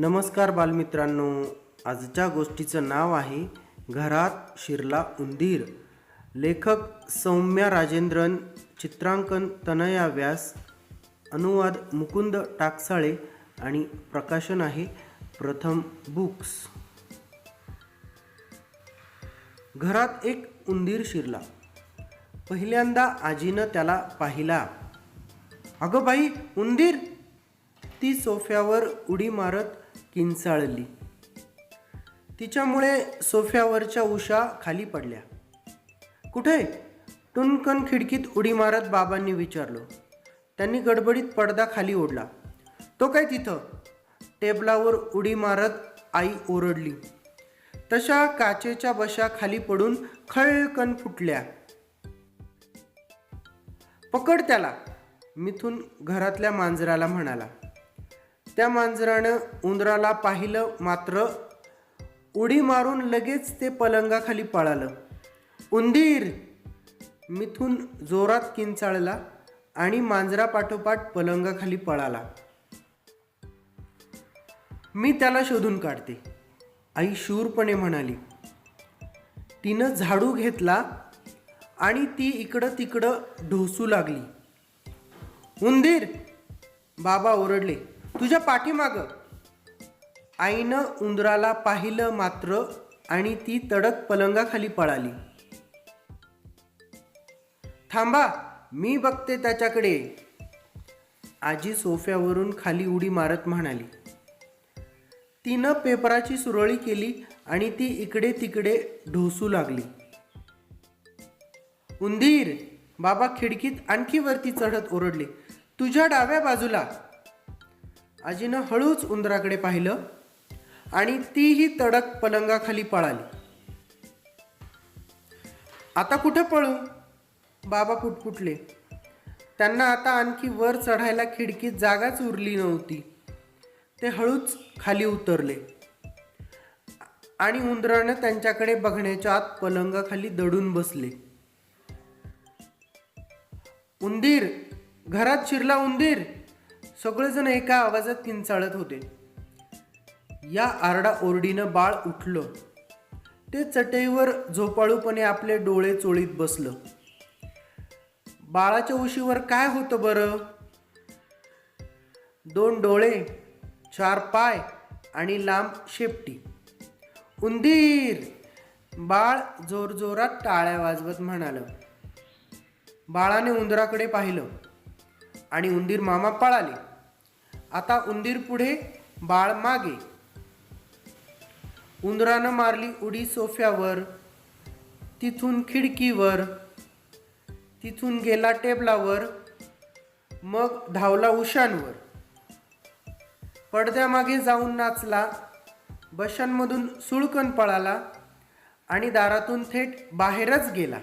नमस्कार बालमित्रांनो. आजच्या गोष्टीचं नाव आहे घरात शिरला उंदीर. लेखक सौम्या राजेंद्रन चित्रांकन तनया व्यास अनुवाद मुकुंद टाकसाळे आणि प्रकाशन आहे प्रथम बुक्स. घरात एक उंदीर शिरला. पहिल्यांदा आजीनं त्याला पाहिला. अगं बाई उंदीर! ती सोफ्यावर उडी मारत किंचाळली. तिच्यामुळे सोफ्यावरच्या उषा खाली पडल्या. कुठे? टुनकन खिडकीत उडी मारत बाबांनी विचारलं. त्यांनी गडबडीत पडदा खाली ओढला. तो काय तिथं? टेबलावर उडी मारत आई ओरडली. तशा काचेच्या बशा खाली पडून खळकन फुटल्या. पकड त्याला मिथून घरातल्या मांजराला म्हणाला. त्या मांजरानं उंदराला पाहिलं मात्र उडी मारून लगेच ते पलंगाखाली पळालं. उंदीर! मिथून जोरात किंचाळला आणि मांजरापाठोपाठ पलंगाखाली पळाला. मी त्याला शोधून काढते आई शूरपणे म्हणाली. तिनं झाडू घेतला आणि ती इकडं तिकडं ढोसू लागली. उंदीर! बाबा ओरडले. तुझ्या पाठीमाग. आईनं उंदराला पाहिलं मात्र आणि ती तडक पलंगाखाली पळाली. थांबा मी बघते त्याच्याकडे. आजी सोफ्यावरून खाली उडी मारत म्हणाली. तिनं पेपराची सुरळी केली आणि ती इकडे तिकडे ढोसू लागली. उंदीर बाबा खिडकीत आणखी वरती चढत ओरडले. तुझ्या डाव्या बाजूला. आजीनं हळूच उंदराकडे पाहिलं आणि तीही तडक पलंगाखाली पळाली. आता कुठं पळू? बाबा पुटपुटले त्यांना आता आणखी वर चढायला खिडकीत जागाच उरली नव्हती. ते हळूच खाली उतरले. आणि उंदरानं त्यांच्याकडे बघण्याच्या आत पलंगाखाली दडून बसले. उंदीर घरात शिरला उंदीर? सगळेजण एका आवाजात किंचाळत होते. या आरडा ओरडीनं बाळ उठलं. ते चटईवर झोपाळूपणे आपले डोळे चोळीत बसलं. बाळाच्या उशीवर काय होतं बरं? दोन डोळे चार पाय आणि लांब शेपटी. उंदीर! बाळ जोरजोरात टाळ्या वाजवत म्हणालं. बाळाने उंदराकडे पाहिलं आणि उंदीर मामा पळाले. आता उंदीर पुढे बाळ मागे. उंदरानं मारली उडी सोफ्यावर तिथून खिडकीवर तिथून गेला टेबलावर मग धावला उशांवर पडद्यामागे जाऊन नाचला बशांमधून सुळकन पळाला आणि दारातून थेट बाहेरच गेला.